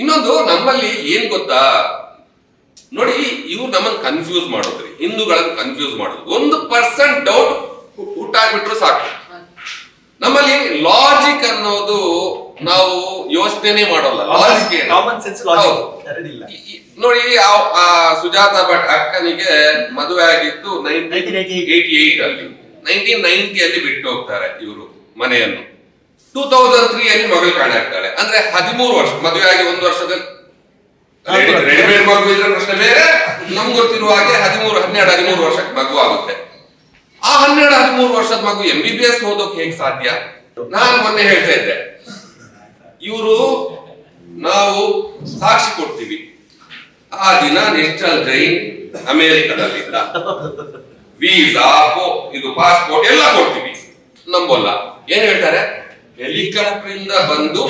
ಇನ್ನೊಂದು ನಮ್ಮಲ್ಲಿ ಏನ್ ಗೊತ್ತಾ? ನೋಡಿ ಇವ್ರು ನಮ್ಮನ್ನ ಕನ್ಫ್ಯೂಸ್ ಮಾಡೋದ್ರಿ. ಹಿಂದೂಗಳನ್ನು ಕನ್ಫ್ಯೂಸ್ ಮಾಡೋದು. ಒಂದು ಪರ್ಸೆಂಟ್ ಡೌಟ್ ಹುಟ್ಟಾಕ್ಬಿಟ್ರು ಸಾಕು. ನಮ್ಮಲ್ಲಿ ಲಾಜಿಕ್ ಅನ್ನೋದು ನಾವು ಯೋಚನೆ ಮಾಡೋಲ್ಲ. ನೋಡಿ ಆ- ಸುಜಾತ ಭಟ್ ಅಕ್ಕನಿಗೆ ಮದುವೆ ಆಗಿತ್ತು ನೈನ್ಟೀನ್ 1988 ಏಟಿ ಏಟ್ ಅಲ್ಲಿ. ನೈನ್ಟೀನ್ ನೈನ್ಟಿಯಲ್ಲಿ ಬಿಟ್ಟು ಹೋಗ್ತಾರೆ ಇವರು ಮನೆಯನ್ನು. ಟೂ ತೌಸಂಡ್ ತ್ರೀ ಅಲ್ಲಿ ಮಗಳು ಕಾಣಾಗ್ತಾಳೆ ಅಂದ್ರೆ ಹದಿಮೂರು ವರ್ಷ ಮದುವೆ ಆಗಿ ಒಂದು ವರ್ಷದಲ್ಲಿ ರೆಡಿಮೇಡ್ ಮಗು ಇದ್ರೆ ಪ್ರಶ್ನೆ ಬೇರೆ. ನಮ್ಗೆ ಗೊತ್ತಿರುವ ಹಾಗೆ ಹದಿಮೂರು ಹನ್ನೆರಡು ಹದಿಮೂರು ವರ್ಷಕ್ಕೆ ಮಗು ಆಗುತ್ತೆ. ಆ ಹನ್ನೆರಡು ಹದಿಮೂರು ವರ್ಷದ ಮಗು ಎಂ ಬಿ ಬಿ ಎಸ್ ಓದೋಕೆ ಹೇಗೆ ಸಾಧ್ಯ? ನಾನು ಮೊನ್ನೆ ಹೇಳ್ತಾ ಇದ್ದೆ. ಇವರು ನಾವು ಸಾಕ್ಷಿ ಕೊಡ್ತೀವಿ. ಆ ದಿನ ನಿಶ್ಚಲ್ ಜೈನ್ ಅಮೆರಿಕದಲ್ಲಿದ್ದ ವೀಸಾ ಇದು ಪಾಸ್ಪೋರ್ಟ್ ಎಲ್ಲ ಕೊಡ್ತೀವಿ. ನಂಬಲ್ಲ. ಏನ್ ಹೇಳ್ತಾರೆ? ಹೆಲಿಕಾಪ್ಟರ್ ಇಂದ ಬಂದು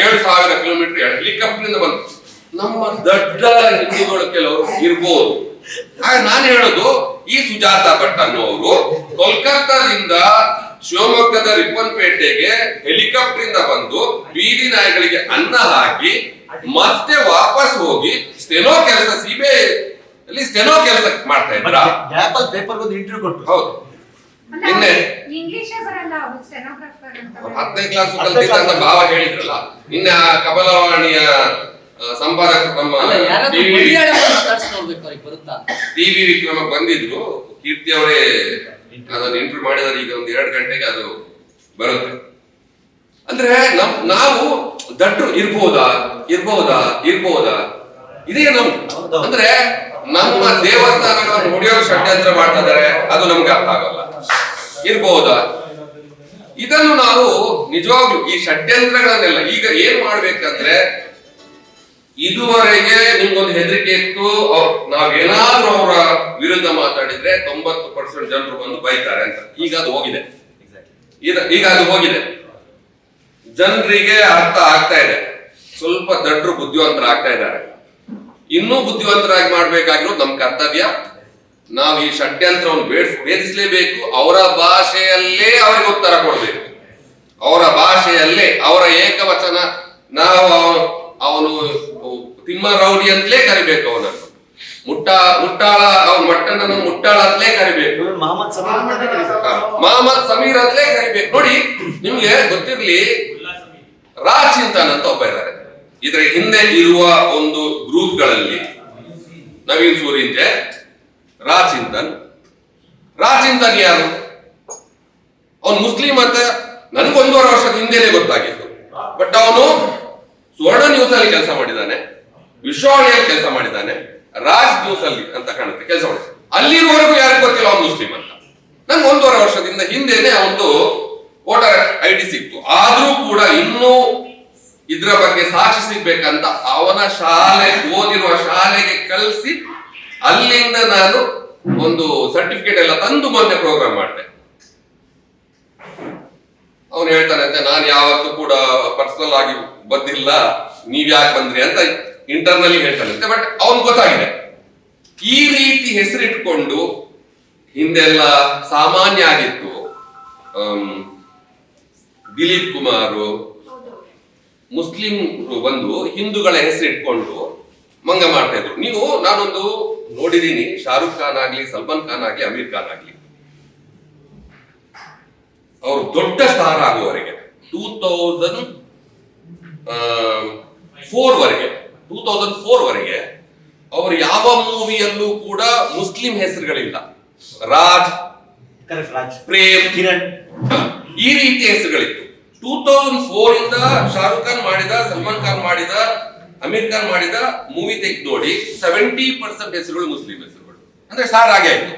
ಏಳು ಸಾವಿರ ಕಿಲೋಮೀಟರ್ ಹೆಲಿಕಾಪ್ಟರ್ ಇಂದ ಬಂದು. ನಮ್ಮ ದೊಡ್ಡ ಹಿಂದೂಗಳು ಕೆಲವರು ಇರ್ಬೋದು. ಆಗ ನಾನು ಹೇಳೋದು ಈ ಸುಜಾತ ಭಟ್ ಅನ್ನೋರು ಕೋಲ್ಕತ್ತಾದಿಂದ ಶಿವಮೊಗ್ಗದ ರಿಪ್ಪನ್ಪೇಟೆಗೆ ಹೆಲಿಕಾಪ್ಟರ್ ಇಂದ ಬಂದು ಬೀದಿ ನಾಯಿಗಳಿಗೆ ಅನ್ನ ಹಾಕಿ ಮತ್ತೆ ವಾಪಸ್ ಹೋಗಿ ಸ್ಟೆನೋ ಕೆಲಸ ಸಿಬಿಐ ಅಲ್ಲಿ ಸ್ಟೆನೋ ಕೆಲಸ ಮಾಡ್ತಾ ಇದ್ರ. ಇಂಟರ್ವ್ಯೂ ಕೊಟ್ಟು ಹೌದು. ನಿನ್ನೆ ಹತ್ತನೇ ಕ್ಲಾಸ್ ಕಲ್ತಿದ್ದ ಅಂತ ಭಾವ ಹೇಳಿದ್ರಲ್ಲ ನಿನ್ನೆ ಆ ಕಮಲವಾಣಿಯ ಸಂಪಾದಕ ನಮ್ಮ ಯಾರಾದ್ರೂ ಟಿವಿ ವಿಕ್ರಮ ಬಂದಿದ್ರು ಕೀರ್ತಿ ಅವರೇ ಅದನ್ನ ಇಂಟರ್ವ್ಯೂ ಮಾಡಿದ್ರೆ ಈಗ ಒಂದು ಎರಡು ಗಂಟೆಗೆ ಅದು ಬರುತ್ತೆ. ಅಂದ್ರೆ ನಮ್ ನಾವು ದಟ್ಟು ಇರ್ಬೋದಾ ಇರ್ಬೋದಾ ಇರ್ಬೋದಾ? ಇದೇ ನಮ್ ಅಂದ್ರೆ ನಮ್ಮ ದೇವಸ್ಥಾನಗಳನ್ನು ಹೊಡೆಯೋ ಷಡ್ಯಂತ್ರ ಮಾಡ್ತಾ ಇದ್ದಾರೆ ಅದು ನಮ್ಗೆ ಅರ್ಥ ಆಗಲ್ಲ. ಇರ್ಬೋದಾ? ಇದನ್ನು ನಾವು ನಿಜವಾಗ್ಲು ಈ ಷಡ್ಯಂತ್ರಗಳನ್ನೆಲ್ಲ ಈಗ ಏನ್ ಮಾಡ್ಬೇಕಂದ್ರೆ, ಇದುವರೆಗೆ ನಿಮ್ಗೊಂದು ಹೆದರಿಕೆ ಇತ್ತು ನಾವೇನಾದ್ರೂ ಅವರ ವಿರುದ್ಧ ಮಾತಾಡಿದ್ರೆ ತೊಂಬತ್ತು ಪರ್ಸೆಂಟ್ ಜನರು ಬಂದು ಬೈತಾರೆ ಅಂತ. ಈಗ ಅದು ಹೋಗಿದೆ. ಈಗ ಅದು ಹೋಗಿದೆ. ಜನರಿಗೆ ಅರ್ಥ ಆಗ್ತಾ ಇದೆ. ಸ್ವಲ್ಪ ದಡ್ರು ಬುದ್ಧಿವಂತರ ಆಗ್ತಾ ಇದ್ದಾರೆ. ಇನ್ನೂ ಬುದ್ಧಿವಂತರಾಗಿ ಮಾಡ್ಬೇಕಾಗಿರೋದು ನಮ್ ಕರ್ತವ್ಯ. ನಾವು ಈ ಷಡ್ಯಂತ್ರವನ್ನು ಬೇಡ್ ಭೇದಿಸಲೇಬೇಕು. ಅವರ ಭಾಷೆಯಲ್ಲೇ ಅವರಿಗೆ ಉತ್ತರ ಕೊಡಬೇಕು. ಅವರ ಭಾಷೆಯಲ್ಲೇ ಅವರ ಏಕವಚನ ನಾವು ಅವ- ಅವನು ತಿಮ್ಮ ರೌಡಿ ಅಂತಲೇ ಕರಿಬೇಕು ಅವನನ್ನು. ಮುಟ್ಟ ಮುಟ್ಟಾಳ ಅವನ ಮಟ್ಟನನ್ನು ಮುಟ್ಟಾಳ ಅಂತಲೇ ಕರಿಬೇಕು. ಮೊಹಮ್ಮದ್ ಸಮೀರ್ ಅಂತಲೇ ಕರಿಬೇಕು. ನೋಡಿ ನಿಮ್ಗೆ ಗೊತ್ತಿರ್ಲಿ ರಾಜ್ ಚಿಂತನ್ ಅಂತ ಒಬ್ಬ ಇದ್ದಾರೆ. ಇದರ ಹಿಂದೆ ಇರುವ ಒಂದು ಗ್ರೂಪ್ಗಳಲ್ಲಿ ನವೀನ್ ಸೂರಿಂಜೆ ರಾಚಿಂತನ್ ರಾಜ್ ಯಾರು? ಅವನು ಮುಸ್ಲಿಂ ಅಂತ ನನಗೆ ಒಂದೂವರೆ ವರ್ಷದ ಹಿಂದೆನೆ ಗೊತ್ತಾಗಿತ್ತು. ಬಟ್ ಅವನು ಸುವರ್ಣ ನ್ಯೂಸ್ ಅಲ್ಲಿ ಕೆಲಸ ಮಾಡಿದ್ದಾನೆ ವಿಶ್ವವಾಣಿಯಲ್ಲಿ ಕೆಲಸ ಮಾಡಿದ್ದಾನೆ, ರಾಜ್ ನ್ಯೂಸ್ ಅಲ್ಲಿ ಅಂತ ಕಾಣುತ್ತೆ ಕೆಲಸ ಮಾಡಿ ಅಲ್ಲಿರುವವರೆಗೂ ಯಾರು ಗೊತ್ತಿಲ್ಲ ಅವನು ಮುಸ್ಲಿಂ ಅಂತ. ನಂಗೆ ಒಂದೂವರೆ ವರ್ಷದಿಂದ ಹಿಂದೆನೆ ಅವನು ವೋಟರ್ ಐ ಡಿ ಸಿಕ್ತು. ಆದ್ರೂ ಕೂಡ ಇನ್ನೂ ಇದ್ರ ಬಗ್ಗೆ ಸಾಕ್ಷಿ ಸಿಗ್ಬೇಕಂತ ಅವನ ಶಾಲೆ, ಓದಿರುವ ಶಾಲೆಗೆ ಕಳಿಸಿ ಅಲ್ಲಿಂದ ನಾನು ಒಂದು ಸರ್ಟಿಫಿಕೇಟ್ ಎಲ್ಲ ತಂದು ಮೊನ್ನೆ ಪ್ರೋಗ್ರಾಮ್ ಮಾಡಿದೆ. ಅವನು ಅಂತ ನಾನು ಯಾವತ್ತೂ ಕೂಡ ಪರ್ಸನಲ್ ಆಗಿ ಬಂದಿಲ್ಲ. ನೀವ್ ಯಾಕೆ ಬಂದ್ರಿ? ಅಂತ ಇಂಟರ್ನಲಿ ಹೇಳ್ತಾನಂತೆ ಬಟ್ ಅವನ್ ಗೊತ್ತಾಗಿದೆ. ಈ ರೀತಿ ಹೆಸರಿಟ್ಕೊಂಡು ಹಿಂದೆಲ್ಲ ಸಾಮಾನ್ಯ ಆಗಿತ್ತು ದಿಲೀಪ್ ಕುಮಾರು ಮುಸ್ಲಿಂ ಬಂದು ಹಿಂದೂಗಳ ಹೆಸರಿಟ್ಕೊಂಡು ಮಂಗ ಮಾಡ್ತಾ ಇದ್ರು. ನೀವು ನಾನೊಂದು ನೋಡಿದೀನಿ ಶಾರುಖ್ ಖಾನ್ ಆಗ್ಲಿ ಸಲ್ಮಾನ್ ಖಾನ್ ಆಗ್ಲಿ ಅಮೀರ್ ಖಾನ್ ಆಗ್ಲಿ. ಅವರು ದೊಡ್ಡ ಸ್ಟಾರ್ ಆಗುವವರೆಗೆ ಟೂ ತೌಸಂಡ್ ಫೋರ್ ವರೆಗೆ ಟೂ ತೌಸಂಡ್ ಫೋರ್ ವರೆಗೆ ಅವರು ಯಾವ ಮೂವಿಯಲ್ಲೂ ಕೂಡ ಮುಸ್ಲಿಂ ಹೆಸರುಗಳಿಲ್ಲ. ರಾಜ್ ಪ್ರೇಮ್ ಕಿರಣ್. ಈ ರೀತಿಯ ಹೆಸರುಗಳಿತ್ತು. ಟೂ ತೌಸಂಡ್ ಫೋರ್ ಇಂದ ಶಾರುಖ್ ಖಾನ್ ಮಾಡಿದ ಸಲ್ಮಾನ್ ಖಾನ್ ಮಾಡಿದ ಅಮೀರ್ ಖಾನ್ ಮಾಡಿದ ಮೂವಿ ತೆಗೆದು ನೋಡಿ ಸೆವೆಂಟಿ ಪರ್ಸೆಂಟ್ ಹೆಸರುಗಳು ಮುಸ್ಲಿಂ ಹೆಸರುಗಳು. ಅಂದ್ರೆ ಸ್ಟಾರ್ ಆಗೇ ಆಯ್ತು.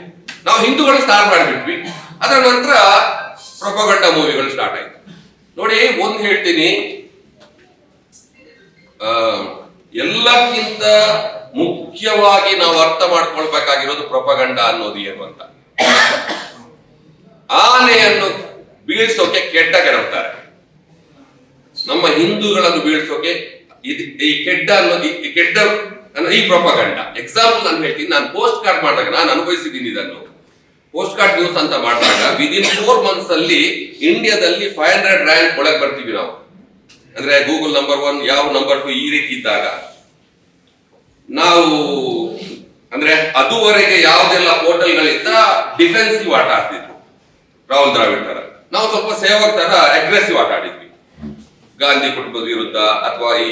ನಾವು ಹಿಂದೂಗಳು ಸ್ಟಾರ್ ಮಾಡಿಬಿಟ್ವಿ. ಅದರ ನಂತರ ಪ್ರಪಗಂಡ ಮೂವಿಗಳು ಸ್ಟಾರ್ಟ್ ಆಯ್ತು. ನೋಡಿ, ಒಂದು ಹೇಳ್ತೀನಿ. ಎಲ್ಲಕ್ಕಿಂತ ಮುಖ್ಯವಾಗಿ ನಾವು ಅರ್ಥ ಮಾಡ್ಕೊಳ್ಬೇಕಾಗಿರೋದು ಪ್ರಪಗಂಡ ಅನ್ನೋದು ಏನು ಅಂತ. ಆನೆಯನ್ನು ಬೀಳ್ಸೋಕೆ ಕೆಟ್ಟ ಕೆಡವ್ತಾರೆ ನಮ್ಮ ಹಿಂದೂಗಳನ್ನು ಬೀಳ್ಸೋಕೆ ಇದು ಈ ಕೆಡ್ಡ ಅನ್ನೋದು ಈ ಅನ್ನೋ ಈ ಪ್ರೊಪಗಂಡ ಎಕ್ಸಾಂಪಲ್ ನಾನು ಹೇಳ್ತೀನಿ, ನಾನು ಪೋಸ್ಟ್ ಕಾರ್ಡ್ ಮಾಡಿದಾಗ ನಾನು ಅನುಭವಿಸಿದ್ದೀನಿ ಇದನ್ನು. ಪೋಸ್ಟ್ ಕಾರ್ಡ್ ನ್ಯೂಸ್ ಅಂತ ಮಾಡಿದಾಗ ವಿದಿನ್ ಫೋರ್ ಮಂತ್ಸ್ ಅಲ್ಲಿ ಇಂಡಿಯಾದಲ್ಲಿ ಫೈವ್ ಹಂಡ್ರೆಡ್ ರ್ಯಾಂಕ್ ಒಳಗೆ ಬರ್ತೀವಿ ನಾವು. ಅಂದ್ರೆ ಗೂಗಲ್ ನಂಬರ್ ಒನ್ ಯಾವ ನಂಬರ್ ಟು ಈ ರೀತಿ ಇದ್ದಾಗ. ನಾವು ಅಂದ್ರೆ ಅದುವರೆಗೆ ಯಾವುದೆಲ್ಲ ಹೋಟೆಲ್ಗಳಿಂದ ಡಿಫೆನ್ಸಿವ್ ಆಟ ಆಡ್ತಿದ್ರು. ರಾಹುಲ್ ದ್ರಾವಿಡ್ ತರ ನಾವು ಸ್ವಲ್ಪ ಸೇವಕ್ ತರ ಅಗ್ರೆಸಿವ್ ಆಟ ಆಡಿದ್ವಿ. ಗಾಂಧಿ ಕುಟುಂಬದ ವಿರುದ್ಧ ಅಥವಾ ಈ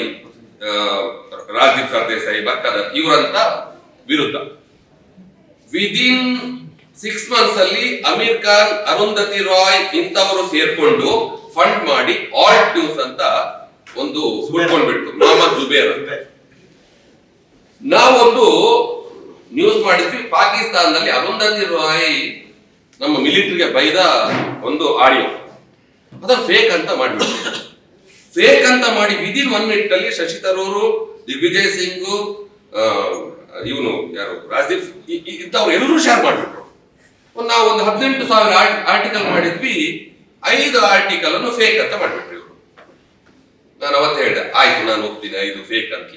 ರಾಜೀವ್ ಸರ್ದೇಸಾಯಿ ಬರ್ಕದ ಇವರಂತ ವಿರುದ್ಧ. ವಿದಿನ್ ಸಿಕ್ಸ್ ಮಂತ್ಸ್ ಅಲ್ಲಿ ಅಮೀರ್ ಖಾನ್ ಅರುಂಧತಿ ರಾಯ್ ಇಂಥವರು ಸೇರ್ಕೊಂಡು ಫಂಡ್ ಮಾಡಿ ಆಲ್ಟ್ ನ್ಯೂಸ್ ಅಂತ ಒಂದು ಹುಡ್ಕೊಂಡ್ಬಿಟ್ಟು ಮೊಹಮ್ಮದ್ ಜುಬೇರ್. ಅಂತ ನಾವೊಂದು ನ್ಯೂಸ್ ಮಾಡಿದ್ವಿ. ಪಾಕಿಸ್ತಾನದಲ್ಲಿ ಅರುಂಧತಿ ರಾಯ್ ನಮ್ಮ ಮಿಲಿಟರಿಗೆ ಬೈದ ಒಂದು ಆಡಿಯೋ. ಅದನ್ನು ಫೇಕ್ ಅಂತ ಮಾಡಿಬಿಟ್ಟು ಫೇಕ್ ಅಂತ ಮಾಡಿ ವಿದಿನ್ ಒನ್ ಮಿನಿಟ್ ಅಲ್ಲಿ ಶಶಿ ತರೂರು, ದಿಗ್ವಿಜಯ್ ಸಿಂಗ್ ಇವನು ಯಾರು, ರಾಜದೀಪ್ ಇಂಥವ್ರು ಎಲ್ಲರೂ ಶೇರ್ ಮಾಡಿಬಿಟ್ರು. ನಾವು ಒಂದು ಹದಿನೆಂಟು ಸಾವಿರ ಆರ್ಟಿಕಲ್ ಮಾಡಿದ್ವಿ, ಐದು ಆರ್ಟಿಕಲ್ ಅನ್ನು ಫೇಕ್ ಅಂತ ಮಾಡಿಬಿಟ್ರು ಇವರು. ನಾನು ಅವತ್ತು ಹೇಳಿದೆ, ಆಯ್ತು, ನಾನು ಒಪ್ತೀನಿ ಐದು ಫೇಕ್ ಅಂತ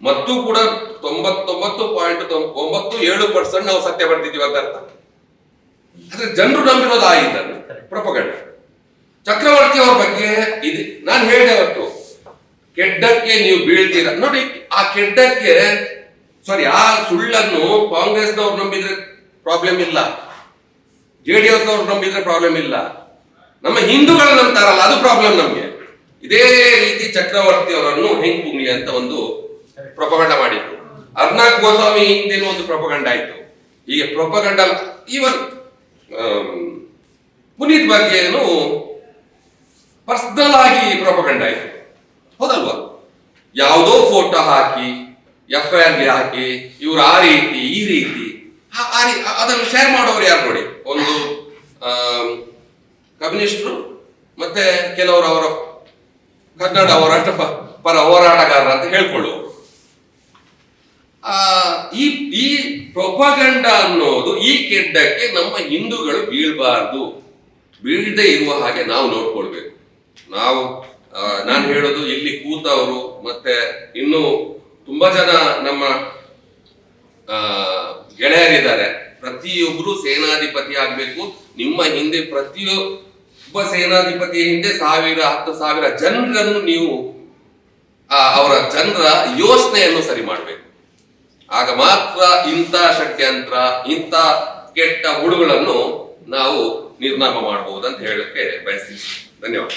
ಮತ್ತು ಕೂಡ ತೊಂಬತ್ತೊಂಬತ್ತು ಪಾಯಿಂಟ್ ಒಂಬತ್ತು ಏಳು ಪರ್ಸೆಂಟ್ ನಾವು ಸತ್ಯ ಬರ್ತಿದ್ದೀವಿ ಅಂತ ಅರ್ಥ. ಅಂದ್ರೆ ಜನರು ನಂಬಿರೋದು ಆಯ್ತು ಪ್ರೊಪಗಂಡ ಚಕ್ರವರ್ತಿ ಅವ್ರ ಬಗ್ಗೆ ಇದೆ, ನಾನು ಹೇಳಿದೆ ಅವತ್ತು ಕೆಡ್ಡಕ್ಕೆ ನೀವು ಬೀಳ್ತೀರ. ನೋಡಿ, ಆ ಕೆಡ್ಡಕ್ಕೆ ಸಾರಿ ಆ ಸುಳ್ಳನ್ನು ಕಾಂಗ್ರೆಸ್ನವ್ರು ನಂಬಿದ್ರೆ ಪ್ರಾಬ್ಲಮ್ ಇಲ್ಲ. ಜೆ ಡಿ ಎಸ್ ಅವ್ರು ನಂಬಿದ್ರೆ ಪ್ರಾಬ್ಲಮ್ ಇಲ್ಲ. ನಮ್ಮ ಹಿಂದೂಗಳು ನಂಬ್ತಾರಲ್ಲ, ಅದು ಪ್ರಾಬ್ಲಮ್ ನಮಗೆ. ಇದೇ ರೀತಿ ಚಕ್ರವರ್ತಿ ಅವರನ್ನು ಹೆಂಗ್ ಅಂತ ಒಂದು ಪ್ರೊಪಗಂಡ ಮಾಡಿದ್ರು. ಅರ್ನಾಕ್ ಗೋಸ್ವಾಮಿ ಹಿಂದೇನು ಒಂದು ಪ್ರೊಪಗಂಡ ಆಯ್ತು. ಹೀಗೆ ಪ್ರೊಪಗಂಡ, ಈವನ್ ಪುನೀತ್ ಬಗ್ಗೆನು ಪರ್ಸನಲ್ ಆಗಿ ಪ್ರೊಪಗಂಡ ಆಯ್ತು. ಹೌದಲ್ವಾ? ಯಾವುದೋ ಫೋಟೋ ಹಾಕಿ ಎಫ್ ಐ ಆರ್ಗೆ ಹಾಕಿ, ಇವ್ರು ಆ ರೀತಿ, ಈ ರೀತಿ. ಅದನ್ನು ಶೇರ್ ಮಾಡೋರು ಯಾರು ನೋಡಿ? ಒಂದು ಕಮ್ಯುನಿಸ್ಟ್ರು, ಮತ್ತೆ ಕೆಲವರು ಅವರ ಕನ್ನಡ ಹೋರಾಟ ಪರ ಹೋರಾಟಗಾರ ಅಂತ ಹೇಳ್ಕೊಳ್ಳುವ ಈ ಈ ಪ್ರೊಪಗಂಡ ಅನ್ನೋದು ಈ ಕೆಡ್ಡಕ್ಕೆ ನಮ್ಮ ಹಿಂದೂಗಳು ಬೀಳಬಾರ್ದು. ಬೀಳದೆ ಇರುವ ಹಾಗೆ ನಾವು ನೋಡ್ಕೊಳ್ಬೇಕು. ನಾವು ನಾನು ಹೇಳೋದು ಇಲ್ಲಿ ಕೂತವರು ಮತ್ತೆ ಇನ್ನು ತುಂಬಾ ಜನ ನಮ್ಮ ಗೆಳೆಯರಿದ್ದಾರೆ. ಪ್ರತಿಯೊಬ್ಬರು ಸೇನಾಧಿಪತಿ ಆಗ್ಬೇಕು. ನಿಮ್ಮ ಹಿಂದೆ ಪ್ರತಿಯೊಬ್ಬ ಸೇನಾಧಿಪತಿಯ ಹಿಂದೆ ಸಾವಿರ, ಹತ್ತು ಸಾವಿರ ಜನರನ್ನು ನೀವು ಅವರ ಜನರ ಯೋಚನೆಯನ್ನು ಸರಿ ಮಾಡಬೇಕು. ಆಗ ಮಾತ್ರ ಇಂಥ ಷಡ್ಯಂತ್ರ, ಇಂಥ ಕೆಟ್ಟ ಹುಡುಗಳನ್ನು ನಾವು ನಿರ್ನಾಮ ಮಾಡಬಹುದು ಅಂತ ಹೇಳಕ್ಕೆ ಬಯಸ್ತೀನಿ. ಧನ್ಯವಾದ.